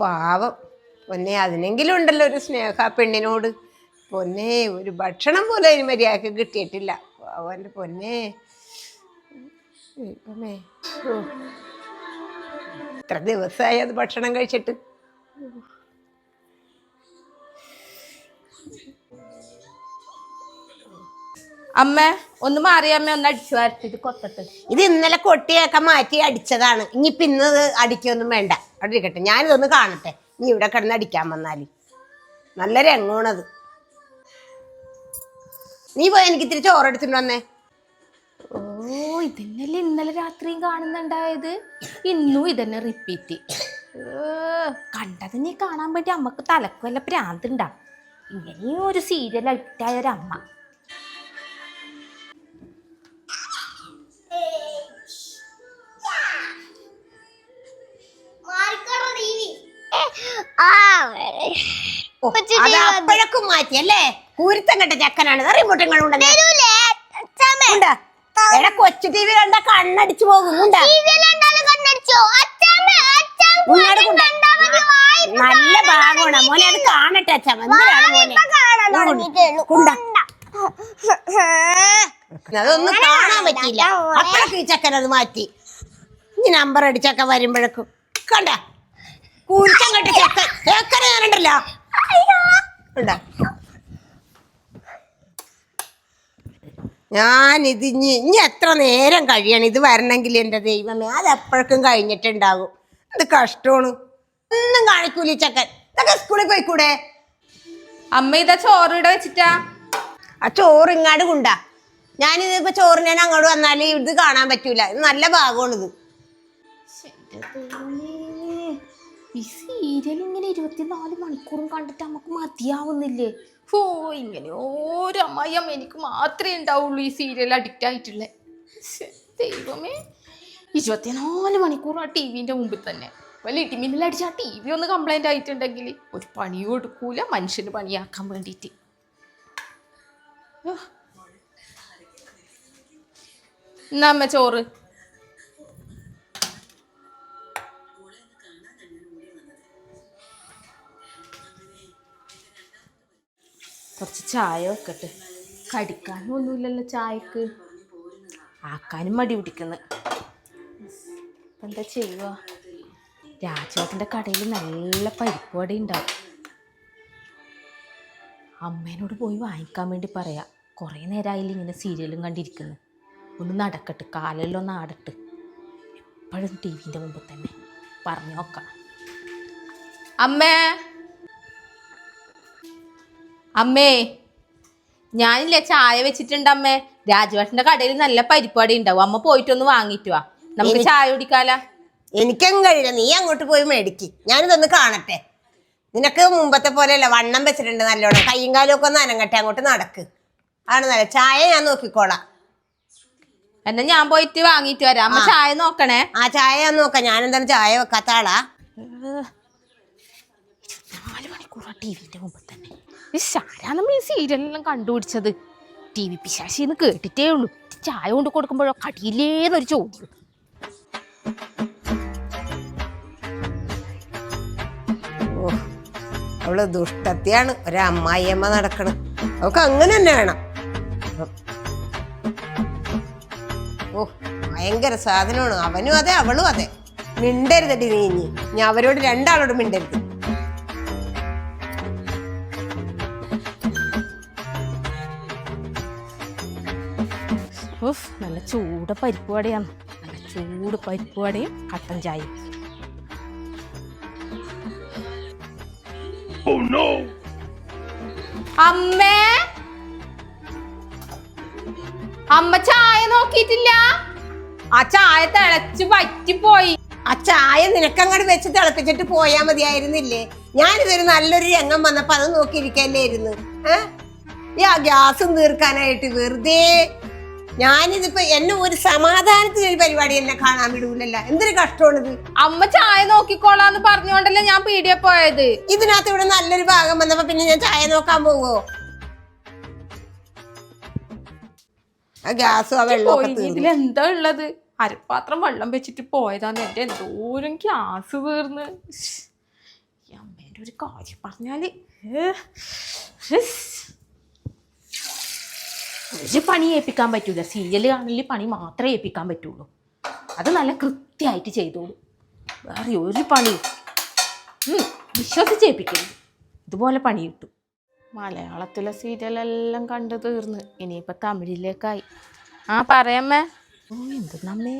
പാവം. പൊന്നെ അതിനെങ്കിലും ഉണ്ടല്ലോ ഒരു സ്നേഹ പെണ്ണിനോട്. പൊന്നെ ഒരു ഭക്ഷണം പോലും അതിന് മര്യാദയ്ക്ക് കിട്ടിയിട്ടില്ല. അവന്റെ പൊന്നെ. ഓ. ദിവസമായി അത് ഭക്ഷണം കഴിച്ചിട്ട്. അമ്മ ഒന്ന് മാറി അമ്മ ഒന്ന് അടിച്ചു വരച്ചിട്ട് കൊത്തട്ട്. ഇത് ഇന്നലെ കൊട്ടിയൊക്കെ മാറ്റി അടിച്ചതാണ്. ഇനിയിപ്പോ ഇന്ന് ഇത് അടിക്കൊന്നും വേണ്ട. അവിടെ ഇരിക്കട്ടെ. ഞാനിതൊന്ന് കാണട്ടെ. നീ ഇവിടെ കിടന്ന് അടിക്കാൻ വന്നാൽ. നല്ല രംഗമാണത്. നീ പോയി എനിക്ക് ഇത്തിരി ചോറെടുത്തിട്ട് വന്നേ. ഓ ഇതന്നെയല്ലേ ഇന്നലെ രാത്രിയും കാണുന്നുണ്ടായത്. ഇന്നും ഇതന്നെ റിപ്പീറ്റ് കണ്ടത് നീ കാണാൻ വേണ്ടി അമ്മയ്ക്ക് തലക്കുവല്ല വല്ല ഭ്രാന്തുണ്ടാ ഇങ്ങനെയും ഒരു സീരിയൽ അഡിക്റ്റായ ഒരു അത് അപ്പോഴേക്കും മാറ്റി അല്ലേ? കൂരുത്തം കണ്ട ചക്കനാണ്. റിമോട്ടും എടാ കൊച്ചു ടി വി കണ്ട കണ്ണടിച്ചു പോകും. നല്ല ഭാഗമാണ്. മോനെ അത് കാണട്ടെ അച്ഛൻ കുണ്ട അതൊന്നും കാണാൻ പറ്റിയില്ല. അപ്പോഴൊക്കെ ഈ ചക്കൻ അത് മാറ്റി. ഇനി നമ്പർ അടിച്ചൊക്കെ വരുമ്പോഴേക്കും. കണ്ട? കൂരിച്ചം കണ്ട ചക്കൻ ചക്കനെ ഞാനുണ്ടല്ലോ ഉണ്ടാ ഇത് ഇനി ഇനി എത്ര നേരം കഴിയണം? ഇത് വരണമെങ്കിൽ എന്റെ ദൈവമേ അത് എപ്പോഴേക്കും കഴിഞ്ഞിട്ടുണ്ടാകും എന്ത് കഷ്ടമാണ്. ഒന്നും കാണിക്കൂല ചക്കൻ. ഇതൊക്കെ സ്കൂളിൽ പോയിക്കൂടെ? അമ്മ ഇതാ ചോറ് ഇവിടെ വെച്ചിട്ടാ. ആ ചോറ് ഇങ്ങാട് കൊണ്ടാ. ഞാനിത് ഇപ്പൊ ചോറ് ഞാൻ അങ്ങോട്ട് വന്നാൽ ഇത് കാണാൻ പറ്റൂല. ഇത് നല്ല ഭാഗമാണിത്. ഈ സീരിയൽ ഇങ്ങനെ ഇരുപത്തിനാല് മണിക്കൂറും കണ്ടിട്ട് നമുക്ക് മതിയാവുന്നില്ലേ? ഓ ഇങ്ങനെ ഓരമയം എനിക്ക് മാത്രമേ ഉണ്ടാവുള്ളൂ ഈ സീരിയൽ അഡിക്റ്റ് ആയിട്ടുള്ളേ. ദൈവമേ. ഇരുപത്തിനാല് മണിക്കൂർ ആ ടി വിന്റെ മുമ്പിൽ തന്നെ. വല്ല ഇടിമിന്നലടിച്ച് ആ ടി വി ഒന്ന് കംപ്ലൈന്റ് ആയിട്ടുണ്ടെങ്കിൽ ഒരു പണിയും എടുക്കൂല മനുഷ്യന് പണിയാക്കാൻ വേണ്ടിയിട്ട്. എന്നാ അമ്മ ചോറ്? കുറച്ച് ചായ വെക്കട്ടെ. കടിക്കാനും ഒന്നുമില്ലല്ലോ ചായക്ക്. ആക്കാനും മടി പിടിക്കുന്നു. എന്താ ചെയ്യുക? രാജേട്ടന്റെ കടയിൽ നല്ല പരിപ്പ് വട ഉണ്ടാവും. അമ്മേനോട് പോയി വാങ്ങിക്കാൻ വേണ്ടി പറയാം. കുറേ നേരമായില്ല ഇങ്ങനെ സീരിയലും കണ്ടിരിക്കുന്നു. ഒന്ന് നടക്കട്ടെ കാലെല്ലാം ഒന്ന് ആടട്ട് എപ്പോഴും ടി വിന്റെ മുമ്പിൽ തന്നെ. പറഞ്ഞു നോക്കാം. അമ്മേ! അമ്മേ ഞാനില്ല ചായ വെച്ചിട്ടുണ്ട് അമ്മേ. രാജുവേട്ടന്റെ കടയിൽ നല്ല പരിപാടി ഉണ്ടാവും. അമ്മ പോയിട്ടൊന്ന് വാങ്ങിട്ട് വാ. നമുക്ക് ചായ കുടിക്കാലോ. എനിക്കങ്ങ് കഴിയില്ല. നീ അങ്ങോട്ട് പോയി മേടിക്ക്. ഞാനിതൊന്ന് കാണട്ടെ. നിനക്ക് മുമ്പത്തെ പോലെയല്ല വണ്ണം വെച്ചിട്ടുണ്ട് നല്ലോണം. കയ്യും കാലും ഒക്കെ ഒന്ന് അനങ്ങട്ടെ അങ്ങോട്ട് നടക്ക്. ആണ് നല്ല. ചായ ഞാൻ നോക്കിക്കോളാം. എന്നാ ഞാൻ പോയിട്ട് വാങ്ങിട്ട് വരാം. അമ്മ ചായ നോക്കണേ. ആ ചായ ഞാൻ നോക്കാം. ഞാൻ എന്താണ് ചായ വെക്കാത്ത ആളാ? നാല് മണിക്കൂർ ടി വിന്റെ മുമ്പിൽ തന്നെ ആരാണ് ഈ സീരിയലെല്ലാം കണ്ടുപിടിച്ചത്. ടി വി പിശാശിന്ന് കേട്ടിട്ടേ ഉള്ളൂ. ചായ കൊണ്ട് കൊടുക്കുമ്പോഴോ കടിയില്ലേന്നൊരു ചോദ്യം. അവൾ ദുഷ്ടത്തിയാണ്. ഒരമ്മായിയമ്മ നടക്കണം. അവൾക്ക് അങ്ങനെ തന്നെ വേണം. ഓ ഭയങ്കര സാധനമാണ്. അവനും അതെ അവളും അതെ. മിണ്ടരുതടി നീ ഞാൻ അവരോട് രണ്ടാളോട് മിണ്ടരുത്. നല്ല ചൂട് പരിപ്പ് വടയാണ്. നല്ല ചൂട് പരിപ്പ് വടയും കട്ടൻ ചായയും. അമ്മേ. അമ്മ ചായ നോക്കിയിട്ടില്ല? ആ ചായ തിളച്ച് പറ്റിപ്പോയി ആ ചായ നിനക്കങ്ങോട്ട് വെച്ച് തിളപ്പിച്ചിട്ട് പോയാ മതിയായിരുന്നില്ലേ? ഞാനിതൊരു നല്ലൊരു രംഗം വന്നപ്പോ അത് നോക്കിയിരിക്കല്ലായിരുന്നു. ഏ? ഈ ആ ഗ്യാസും തീർക്കാനായിട്ട് വെറുതെ ഞാനിതിപ്പോ എന്നെ ഒരു സമാധാനത്തിന് ഒരു പരിപാടി എന്നെ കാണാൻ വിടൂലല്ല എന്തൊരു കഷ്ടമാണിത് അമ്മ ചായ നോക്കിക്കോളാന്ന് പറഞ്ഞോണ്ടല്ലേ ഞാൻ പീടിയ പോയത് ഇതിനകത്ത് ഇവിടെ നല്ലൊരു ഭാഗം വന്നപ്പോ പിന്നെ ഞാൻ ചായ നോക്കാൻ പോവോ ആ ഗ്യാസും ആ വെള്ളമൊക്കെ പോയി. തീർന്നു ഇതിൽ എന്താ ഉള്ളത് അരപ്പാത്രം വെള്ളം വെച്ചിട്ട് പോയതാന്ന് എന്റെ എന്തോരം ഗ്യാസ് തീർന്ന് ശ്ശ്. അമ്മേന്റെ ഒരു കാര്യം പറഞ്ഞാൽ. ഒരു പണി ഏൽപ്പിക്കാൻ പറ്റൂല. സീരിയൽ കാണലിൽ പണി മാത്രമേ ഏൽപ്പിക്കാൻ പറ്റുള്ളൂ. അത് നല്ല കൃത്യമായിട്ട് ചെയ്തോളൂ. വേറെ ഒരു പണി. വിശ്വസിച്ച് ഏൽപ്പിക്കരുത്. ഇതുപോലെ പണി കിട്ടും. മലയാളത്തിലെ സീരിയലെല്ലാം കണ്ടു തീർന്ന്. ഇനിയിപ്പോൾ തമിഴിലേക്കായി. ആ പറയമ്മേ. ഓ എന്തെന്നമ്മേ.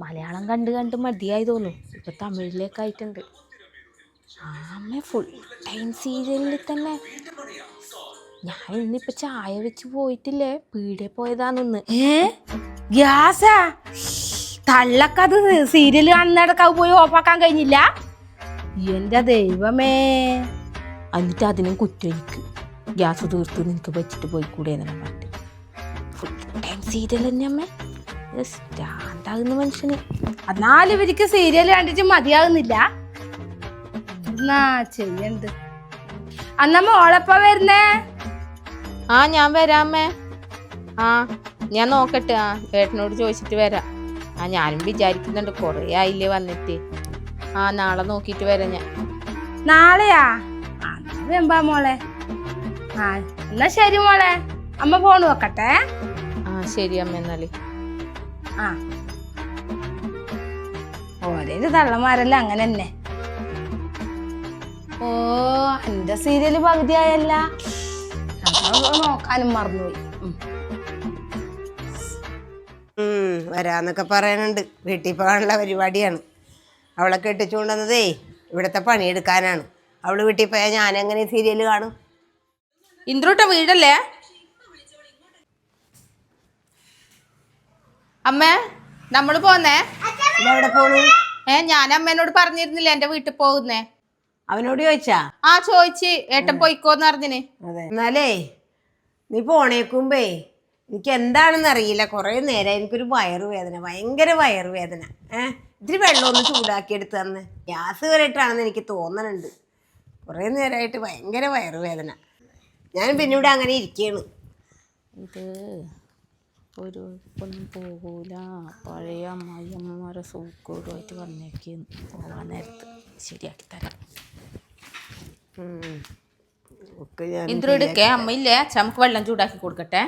മലയാളം കണ്ട് കണ്ട് മതിയായി തോന്നും ഇപ്പം തമിഴിലേക്കായിട്ടുണ്ട്. ആ അമ്മ ഫുൾ ടൈം സീരിയലിൽ തന്നെ ഞാൻ ഇന്നിപ്പോ ചായ വെച്ച് പോയിട്ടില്ലേ? പീടെ പോയതാണെന്ന് ഏ? ഗ്യാസാ? തള്ളക്കത് സീരിയൽ കാണുന്നിടക്ക് അത് പോയി ഓഫാക്കാൻ കഴിഞ്ഞില്ല? എന്റെ ദൈവമേ. എന്നിട്ട് അതിനും കുറ്റം എനിക്ക്. ഗ്യാസ് തീർത്ത് നിനക്ക് വെച്ചിട്ട് പോയി കൂടെ ഫുൾ ടൈം സീരിയൽ തന്നെ അമ്മേ. സ്റ്റാൻഡാകുന്ന മനുഷ്യന്. എന്നാലും ഇവർക്ക് സീരിയൽ കണ്ടിട്ട് മതിയാകുന്നില്ല എന്നാ ചെയ്യണ്ട്. അന്നമ്മ ഓളപ്പ വരുന്നേ? ആ ഞാൻ വരാമേ ആ ഞാൻ നോക്കട്ടെ. ആ ഏട്ടനോട് ചോദിച്ചിട്ട് വരാം. ആ ഞാനും വിചാരിക്കുന്നുണ്ട് കുറേ ആയില്ലേ വന്നിട്ട്. ആ നാളെ നോക്കിയിട്ട് വരാം ഞാൻ. നാളെയാ? വെമ്പാ മോളെ. ആ എന്നാ ശരി മോളെ. അമ്മ ഫോൺ നോക്കട്ടെ ആ ശരി അമ്മ എന്നാൽ. ആ. ഓരോ തള്ളമാരല്ല അങ്ങനെ തന്നെ. ഓ എന്റെ സീരിയൽ പകുതിയായല്ല. നോക്കാനും മറന്നുപോയി. വരാന്നൊക്കെ പറയാനുണ്ട് വീട്ടിൽ പോകാനുള്ള പരിപാടിയാണ്. അവളെ കെട്ടിച്ചു കൊണ്ടുവന്നതേ ഇവിടുത്തെ പണിയെടുക്കാനാണ്. അവൾ വീട്ടിൽ പോയാൽ ഞാൻ എങ്ങനെ സീരിയൽ കാണും? ഇന്ദ്രൂട്ട വീടല്ലേ? അമ്മേ നമ്മൾ പോന്നേ? പോണു? ഏ ഞാൻ അമ്മേനോട് പറഞ്ഞിരുന്നില്ല എന്റെ വീട്ടിൽ പോകുന്നേ? അവനോട് ചോദിച്ചാ? ആ ചോദിച്ച്. ഏട്ടൻ പോയിക്കോന്ന് പറഞ്ഞിന്. അതെ. എന്നാലേ നീ പോണേക്കുമ്പേ എനിക്ക് എന്താണെന്ന് അറിയില്ല. കുറേ നേരം എനിക്കൊരു വയറുവേദന ഭയങ്കര വയറുവേദന ഏഹ് ഇത്തിരി വെള്ളം ഒന്ന് ചൂടാക്കി എടുത്ത് തന്ന്. ഗ്യാസ് വരെയിട്ടാണെന്ന് എനിക്ക് തോന്നണുണ്ട്. കുറേ നേരമായിട്ട് ഭയങ്കര വയറുവേദന ഞാൻ പിന്നെ ഇവിടെ അങ്ങനെ ഇരിക്കുകയാണ് ഇത് ഒരു ഒന്നും പോകൂല. പഴയ അമ്മായിയമ്മമാരെ സൂക്കോടുമായിട്ട് വന്നേക്ക് പോകാൻ നേരത്ത്. ശരിയാക്കി തരാം. ഇന്ദ്രടുക്കേ അമ്മയില്ലേ അച്ഛ നമുക്ക് വെള്ളം ചൂടാക്കി കൊടുക്കട്ടെ.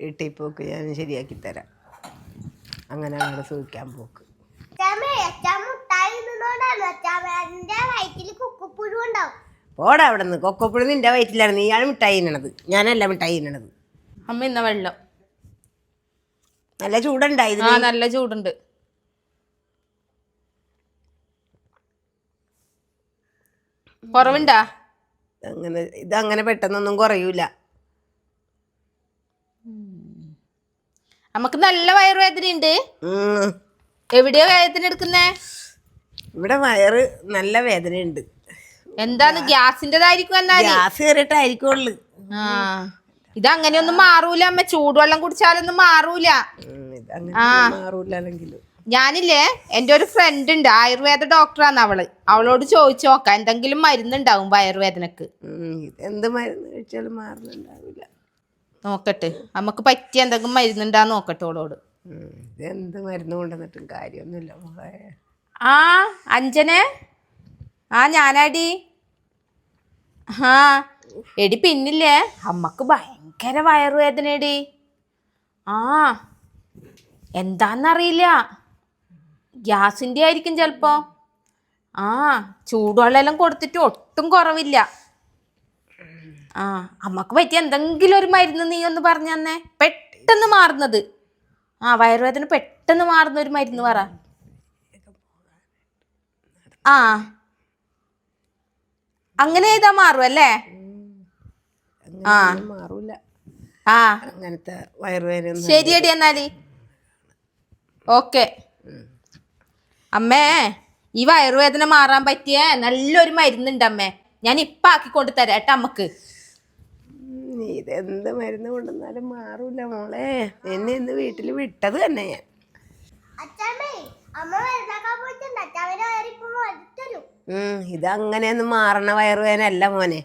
വീട്ടിൽ പോക്ക് ഞാൻ ശരിയാക്കി തരാം. അങ്ങനെ അവിടെ സൂക്കാൻ പോക്ക്. പോടാ അവിടെ നിന്ന് കൊക്കപ്പുഴ നിന്റെ വയറ്റിലാണ്. നീയാണ് മിഠായി തിന്നണത്. ഞാനല്ല മിഠായി തിന്നണത്. അമ്മ ഇന്ന വെള്ളം. നല്ല ചൂടുണ്ടായി ആ നല്ല ചൂടുണ്ട്. കുറവുണ്ടാ? അങ്ങനെ ഇതങ്ങനെ പെട്ടെന്നൊന്നും കുറയൂല. നമുക്ക് നല്ല വയറുവേദന ഉണ്ട്. എവിടെയാ വേദന എടുക്കുന്നേ? ഇവിടെ വയറ് നല്ല വേദനയുണ്ട്. എന്താന്ന് ഗ്യാസിന്റേതായിരിക്കും എന്നാൽ. ഗ്യാസ് കയറിയിട്ടായിരിക്കുള്ളു ആ. ഇതങ്ങനെയൊന്നും മാറൂല അമ്മ. ചൂടുവെള്ളം കുടിച്ചാലൊന്നും മാറൂല. ആ. ഞാനില്ലേ എന്റെ ഒരു ഫ്രണ്ട് ഉണ്ട് ആയുർവേദ ഡോക്ടറാണ് അവൾ. അവളോട് ചോദിച്ചു നോക്കാം എന്തെങ്കിലും മരുന്നുണ്ടാവും വയറുവേദനക്ക്. എന്ത് മരുന്ന് കഴിച്ചാലും മാറുന്നുണ്ടാവില്ല. നോക്കട്ടെ നമുക്ക് പറ്റിയ എന്തെങ്കിലും മരുന്നുണ്ടാ നോക്കട്ടെ അവളോട് എന്ത് മരുന്ന് കൊണ്ടുവന്നിട്ടും കാര്യമൊന്നുമില്ല മോളെ. ആ അഞ്ജനെ? ആ ഞാനാടി. ആ എടി പിന്നില്ലേ? അമ്മയ്ക്ക് ഭയങ്കര വയറുവേദനയടി ആ എന്താന്നറിയില്ല. ഗ്യാസിന്റെ ആയിരിക്കും ചിലപ്പോൾ ആ ചൂടുവെള്ളം കൊടുത്തിട്ട് ഒട്ടും കുറവില്ല. ആ അമ്മയ്ക്ക് പറ്റിയ എന്തെങ്കിലും ഒരു മരുന്ന് നീ ഒന്ന് പറഞ്ഞു തന്നെ. പെട്ടെന്ന് മാറുന്നത്. ആ വയറുവേദന പെട്ടെന്ന് മാറുന്ന ഒരു മരുന്ന് പറ. ആ. അങ്ങനെ ഏതാ മാറും അല്ലേ? ആ. ആ. അങ്ങനത്തെ വയറുവേദന ശരിയടി എന്നാൽ. ഓക്കെ. അമ്മേ ഈ വയറുവേദന മാറാൻ പറ്റിയ നല്ലൊരു മരുന്നുണ്ട് അമ്മേ. ഞാൻ ഇപ്പൊ ആക്കിക്കൊണ്ട് തരാം കേട്ടോ അമ്മയ്ക്ക്. ഇതെന്ത് മരുന്ന് കൊണ്ടുവന്നാലും മാറൂല മോളെ. എന്നെ ഇന്ന് വീട്ടിൽ വിട്ടത് തന്നെ ഞാൻ. ഇതങ്ങനെയൊന്നും മാറണ വയറുവേദന അല്ല മോനെ.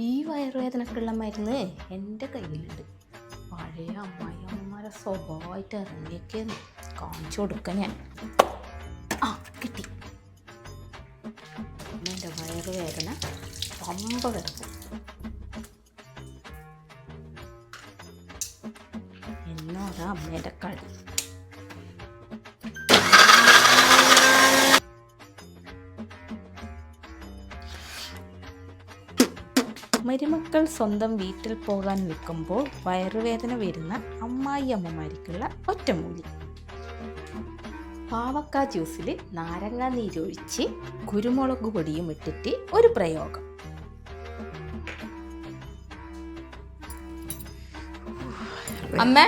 ഈ വയറുവേദനക്കുള്ള മരുന്ന് എന്റെ കയ്യിലുണ്ട്. പഴയ അമ്മായിയമ്മമാരെ സ്വഭാവമായിട്ട് ഇറങ്ങിയൊക്കെ കാണിച്ചു കൊടുക്കാൻ ഞാൻ. ആ കിട്ടി. എന്റെ വയറുവേദന പമ്പ കിടക്കും. എന്നോടാ അമ്മേന്റെ കളി. മരുമക്കൾ സ്വന്തം വീട്ടിൽ പോകാൻ നിൽക്കുമ്പോൾ വയറുവേദന വരുന്ന അമ്മായി അമ്മമാർക്കുള്ള ഒറ്റമൂലി. പാവക്ക ജ്യൂസിൽ നാരങ്ങ നീരൊഴിച്ച് കുരുമുളക് പൊടിയും ഇട്ടിട്ട് ഒരു പ്രയോഗം. അമ്മ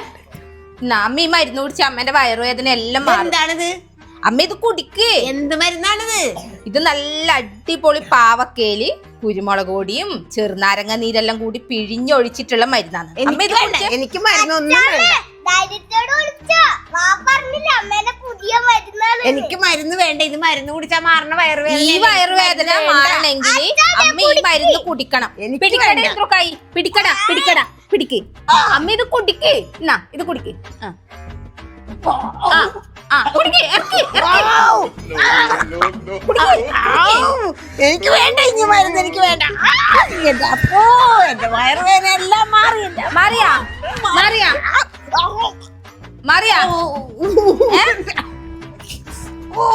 അമ്മ ഈ മരുന്ന് കുടിച്ച് അമ്മേന്റെ വയറുവേദന എല്ലാം മാറും. എന്താണിത്? അമ്മ ഇത് കുടിക്ക്. എന്ത് മരുന്നാണിത്? ഇത് നല്ല അടിപൊളി പാവക്കേൽ കുരുമുളക് പൊടിയും ചെറുനാരങ്ങ നീരെല്ലാം കൂടി പിഴിഞ്ഞൊഴിച്ചിട്ടുള്ള മരുന്നാണ്. അമ്മ എനിക്ക് എനിക്ക് മരുന്ന് വേണ്ട. ഇത് മരുന്ന് കുടിച്ചാ മാറണ വയറുവേദന ഈ വയറുവേദന മാറണമെങ്കിൽ അമ്മ ഈ മരുന്ന് കുടിക്കണം. പിടിക്കടാ പിടിക്കട പിടിക്കടാ ഇത്ര കൈ പിടിക്കട പിടിക്കട പിടിക്ക്. അമ്മ ഇത് കുടിക്ക്. എന്നാ ഇത് കുടിക്ക്. ആ. എനിക്ക് വേണ്ട ഇനി മരുന്ന് എനിക്ക് വേണ്ട. എന്റെ അപ്പോ എന്റെ വയറുവേദന എല്ലാം മാറി മാറിയാ? മാറിയാ? മാറിയാ? ഓ,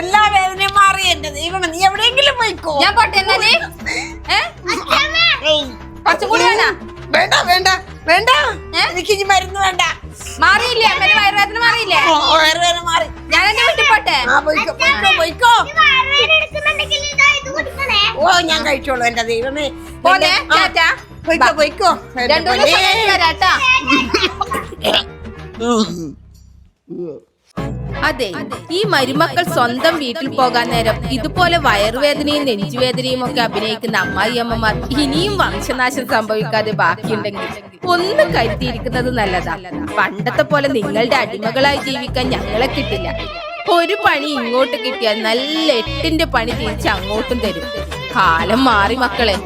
എല്ലാ വേദനയും മാറി എന്റെ ദൈവം നീ എവിടെയെങ്കിലും പോയിക്കോ. ഞാൻ പോട്ടെ എന്നാൽ. കുറച്ചും കൂടി വേണോ? വേണ്ട വേണ്ട. വേണ്ട? എനിക്ക് ഇനി മരുന്ന് വേണ്ട. മാറിയില്ലേ? അമ്മേന്റെ വയറുവേദന മാറിയില്ലേ? വയറുവേദന മാറി. ഞാൻ എന്റെ വീട്ടിൽ പോട്ടെ? ആ പോയിക്കോ പോയിക്കോ പോയിക്കോ. വയറുവേദന എടുക്കുന്നുണ്ടെങ്കിൽ ഇതാ ഇത് കുടിക്കണേ. ഓ ഞാൻ കഴിച്ചോളൂ എന്റെ ദൈവമേ. പോലെ പോയിക്കോ പോയിക്കോ. രണ്ടു വരാട്ടാ. അതെ ഈ മരുമക്കൾ സ്വന്തം വീട്ടിൽ പോകാൻ നേരം ഇതുപോലെ വയറുവേദനയും നെഞ്ചുവേദനയും ഒക്കെ അഭിനയിക്കുന്ന അമ്മായിയമ്മമാർ ഇനിയും വംശനാശം സംഭവിക്കാതെ ബാക്കിയുണ്ടെങ്കിൽ ഒന്ന് കരുതിയിരിക്കുന്നത് നല്ലതാ. പണ്ടത്തെ പോലെ നിങ്ങളുടെ അടിമകളായി ജീവിക്കാൻ ഞങ്ങളെ കിട്ടില്ല. ഒരു പണി ഇങ്ങോട്ട് കിട്ടിയാൽ നല്ല എട്ടിന്റെ പണി തിരിച്ച് അങ്ങോട്ടും തരും. കാലം മാറി മക്കളെ.